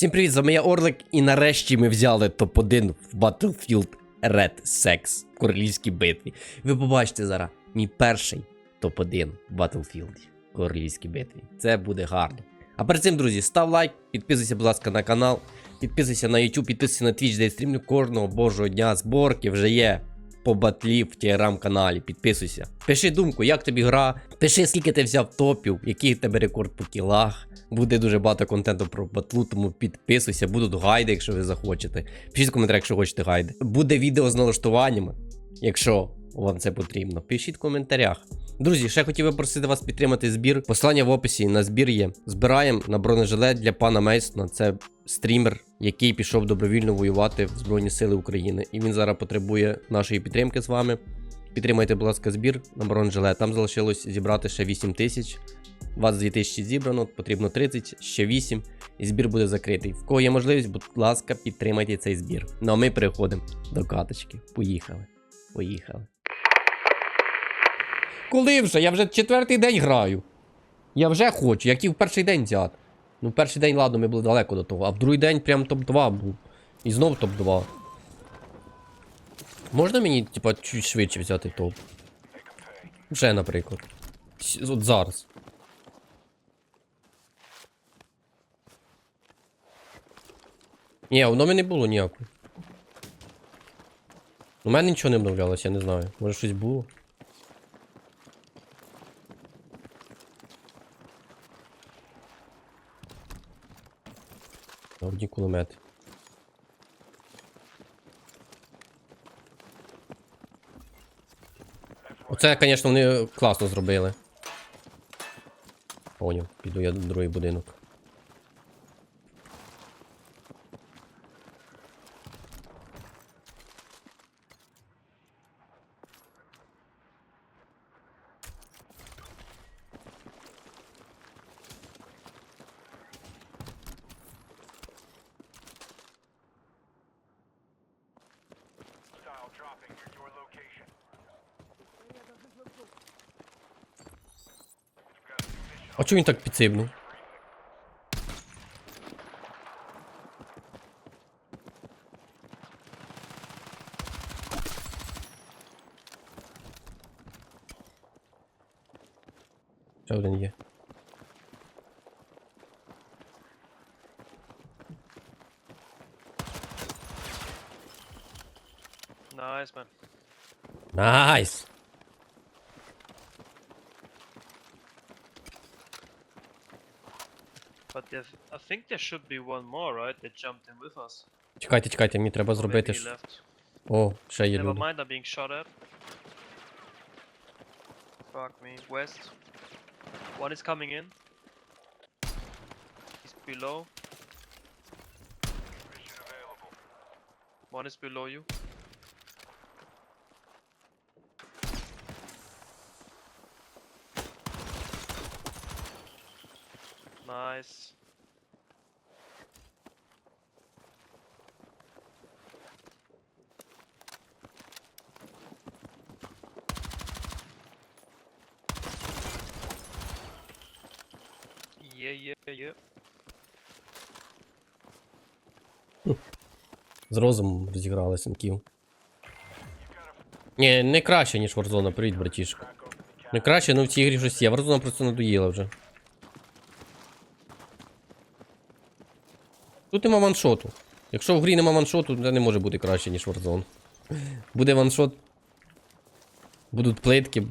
Всім привіт, з вами Орлик, і нарешті ми взяли топ-1 в Battlefield Red Sex в королівській битві. Ви побачите зараз мій перший топ-1 в Battlefield в королівській битві. Це буде гарно. А перед цим, друзі, став лайк, підписуйся, будь ласка, на канал, підписуйся на YouTube, підписуйся на Twitch, де я стрімлю кожного божого дня зборки вже є. По батлі в телеграм-каналі, підписуйся. Пиши думку, як тобі гра. Пиши, скільки ти взяв топів, який в тебе рекорд по кілах. Буде дуже багато контенту про батлу, тому підписуйся, будуть гайди, якщо ви захочете. Пишіть в коментарях, якщо хочете гайди. Буде відео з налаштуваннями, якщо вам це потрібно. Пишіть в коментарях. Друзі, ще хотів би просити вас підтримати збір. Посилання в описі на збір є. Збираємо на бронежилет для пана Мейсона. Це стрімер, який пішов добровільно воювати в Збройні Сили України. І він зараз потребує нашої підтримки з вами. Підтримайте, будь ласка, збір на бронежилет. Там залишилось зібрати ще 8 тисяч. 22 тисячі зібрано, потрібно 30, ще 8, і збір буде закритий. В кого є можливість, будь ласка, підтримайте цей збір. Ну а ми переходимо до каточки. Поїхали. Поїхали. Коли вже? Я вже четвертий день граю. Я вже хочу, як і в перший день взяти. Ну, в перший день, ладно, ми були далеко до того, а в другий день прям топ-2 був. І знов топ-2. Можна мені, типа, чуть швидше взяти топ? Вже, наприклад. От зараз. Ні, воно мене не було ніякого. У мене нічого не обновлялося, я не знаю. Може щось було. Одні кулемети. Оце, звісно, вони класно зробили. Поняв, піду я в другий будинок. А чого він так підсибнув? Ще один є. Nice, man. Найс! But there, I think there should be one more, right? That jumped in with us. Чекайте, чекайте, мені треба Or зробити. maybe he ж- left. О, ще є Never люди. mind, I'm being shot at. Fuck me. West. One is coming in. He's below. Mission available. One is below you. Yeah. З розумом розіграли синків. Ні, не краще, ніж Warzone, привіт, братішко. Не краще, ну в цій грі щось є. Warzone просто надоїла вже. Тут нема ваншоту. Якщо в грі нема ваншоту, це не може бути краще, ніж Warzone. Буде ваншот. Будуть плитки,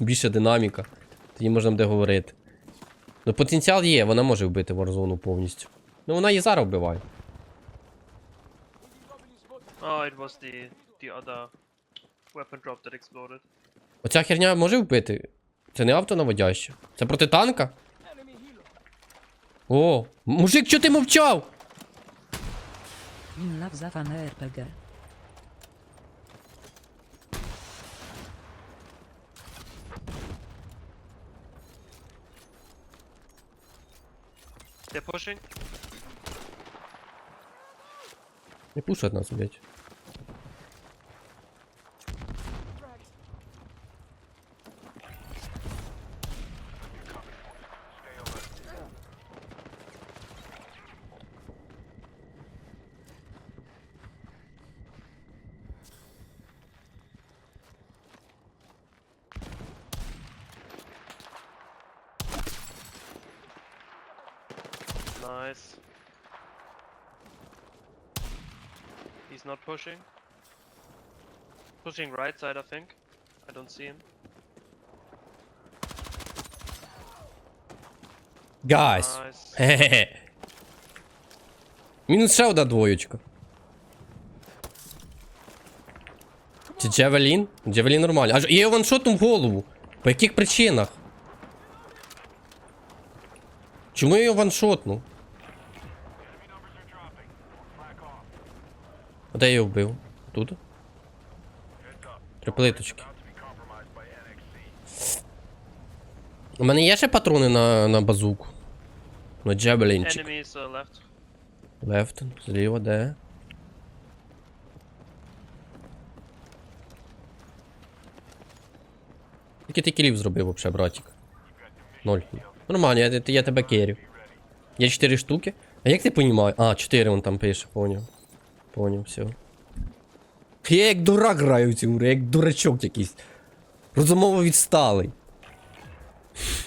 більше динаміка. Тоді можна буде говорити. Ну потенціал є, вона може вбити Warzone повністю. Ну вона і зараз вбиває. Oh, it was the the other weapon drop that exploded. Оця херня може вбити? Це не автонаводяще. Це проти танка? О, мужик, чого ти мовчав? Він завзаване РПГ. They're pushing. Не пушать нас, блядь. Nice. He's not pushing. Pushing right side, I think. I don't see him. Гайс. Nice. Хе-хе-хе. Мінус ще одна двоєчка. Чи Джевелін? Джевелін нормально. Аж є ваншотом в голову. По яких причинах? Чому я його ваншотнув? Де я вбив? Тут? Три плиточки. У мене є ще патрони на, на базуку. На джевелінчик. Enemies uh. Лефт, зліва, де? Скільки ти кілів зробив вообще, братик? Ноль. Нормально, я, я тебе керю. Є 4 штуки. А як ти понімаєш? А, 4 он там пише, поняв. Поняв, все. Я як дурак граю в цю гру, як дурачок якийсь. Розумово відсталий.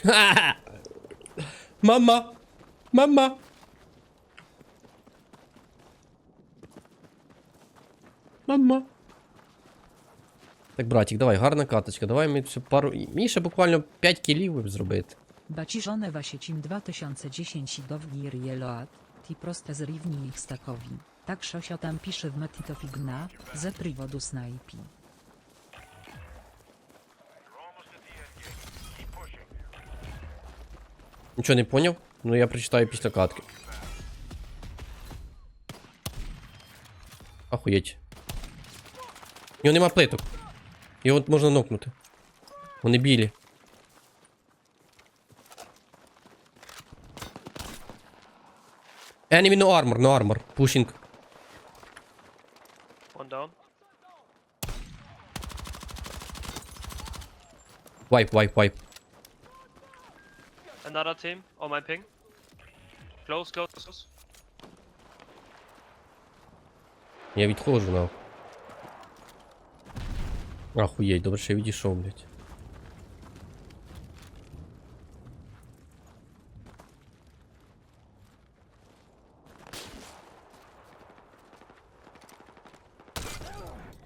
Ха-ха! Мама! Мама! Мама. Так, братик, давай, гарна каточка. Давай ми ще пару. Мені ще буквально 5 кілів зробити. Baciżone Wasiecim 2010 i Dowgir Jeloat, ti proste z równi ich stakowi. Tak Szosio tam pisze w ze snajpi. At the end game. Keep pushing. Нічого не поняв? Ну я прочитаю після катки. Ахуєть. У нього нема плиток. Його можна нокнути. Вони білі. Enemy no armor, no armor. Pushing. Wipe, wipe, wipe. Another team on my ping. Close, close, close. Я відходжу нахуй. Ахуєть, добре, що я відійшов, блядь.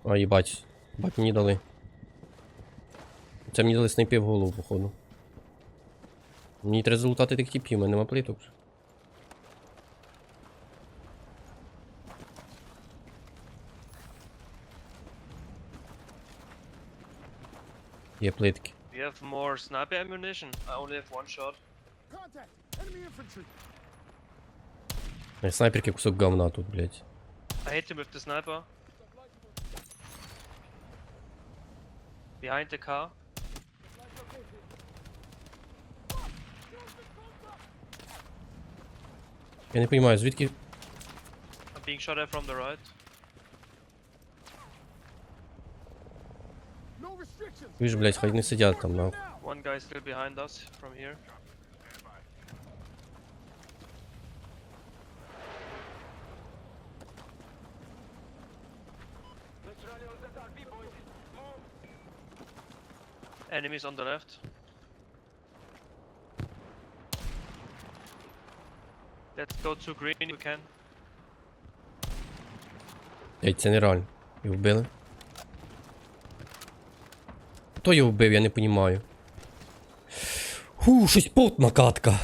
А, їбать. Бать мені дали. Це мені дали снайпи в голову, походу. Мені треба залутати тих типів, у мене нема плиток. Є плитки. We have more sniper ammunition. I only have one shot. Е, Снайперки кусок говна тут, блядь. I hit him with the sniper. Behind the car. Я не розумію, звідки. I'm being shot at from the right. Ви ж, блядь, хай не сидять там, нахуй. One guy still behind us from here. Enemies on the left. Let's go to green we can. Блядь, це нереально. Його вбили. Хто його вбив, я не розумію. Фу, щось потна катка.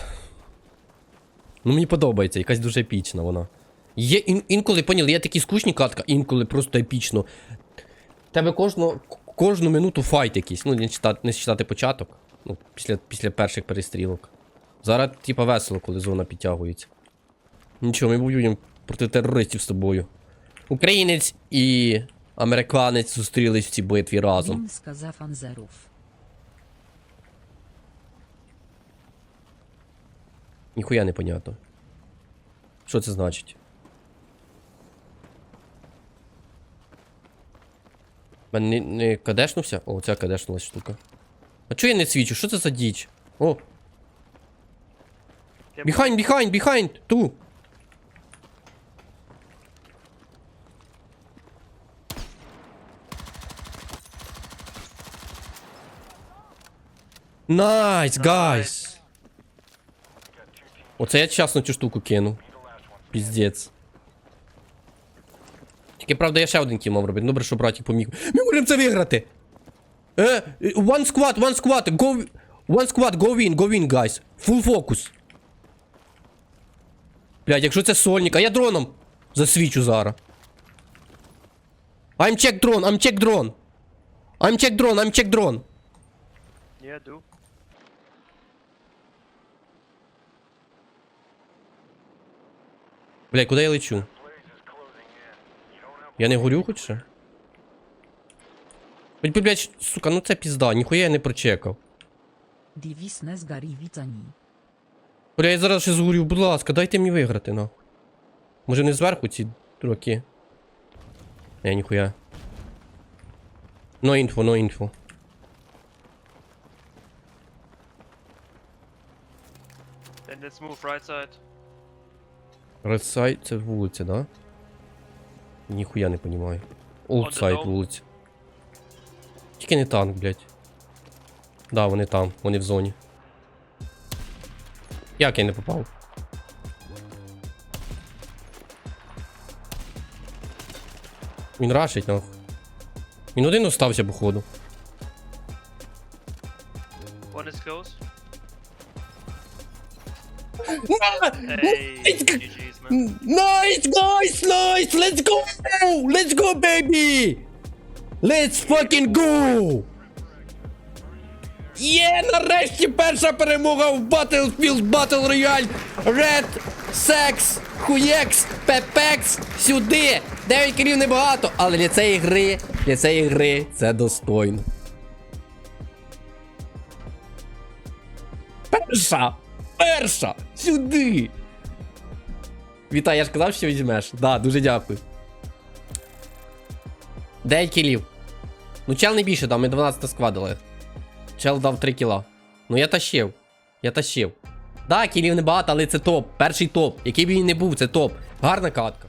Ну мені подобається, якась дуже епічна вона. Є ін, інколи, поняли, є такі скучні катка, інколи просто епічно. Тебе кожну, кожну минуту файт якийсь. Ну, не читати, не читати початок. Ну, після, після перших перестрілок. Зараз, типа, весело, коли зона підтягується. Нічого, ми воюємо проти терористів з тобою. Українець і американець зустрілись в цій битві разом. Winska za fanzerów. Ніхуя не понятно. Що це значить? Мене не, не кадешнувся? О, ця кадешнулась штука. А чого я не свічу? Що це за діч? О, behind, behind, behind! Ту! Найс, гайс! Оце я часно цю штуку кину. Піздець. Тільки правда я ще один кіл мав робити. Добре, що братик поміг. Ми можемо це виграти! Е, е, one squad, one squad, go... One squad, go win, go win, guys. Full focus. Блядь, якщо це сольник, а я дроном засвічу зараз. I'm check drone, I'm check drone. I'm check drone, I'm check drone. Yeah, do. Блядь, куди я лечу? Я не горю хоч ще? Блядь, блядь, сука, ну це пізда, ніхуя я не прочекав. Divis Nesgari Wicani. Бля, я зараз ще згорю, будь ласка, дайте мені виграти, нахуй. Може не зверху ці дураки? Не, ніхуя. No інфо, no інфо. Let's move right side. Редсайд це вулиця, да? Ніхуя не понімаю. Олдсайд вулиця. Тільки не танк, блядь. Да, вони там, вони в зоні. Як я не попав? Він рашить, нахуй. Він один остався, походу. One is close. Hey. GG's. Nice, guys, nice! Let's go! Let's go, baby! Let's fucking go! Є, нарешті перша перемога в Battlefield Battle Royale! Red, Sex, Хуєкс, Пепекс, сюди! 9 кілів небагато, але для цієї гри, для цієї гри це достойно. Перша! Перша! Сюди! Вітай, я ж казав, що візьмеш. Да, дуже дякую. 9 кілів. Ну, чел не більше дав, ми 12 сквадили. Чел дав 3 кіла. Ну я тащив. Я тащив. Да, кілів небагато, але це топ. Перший топ. Який б він не був, це топ. Гарна катка.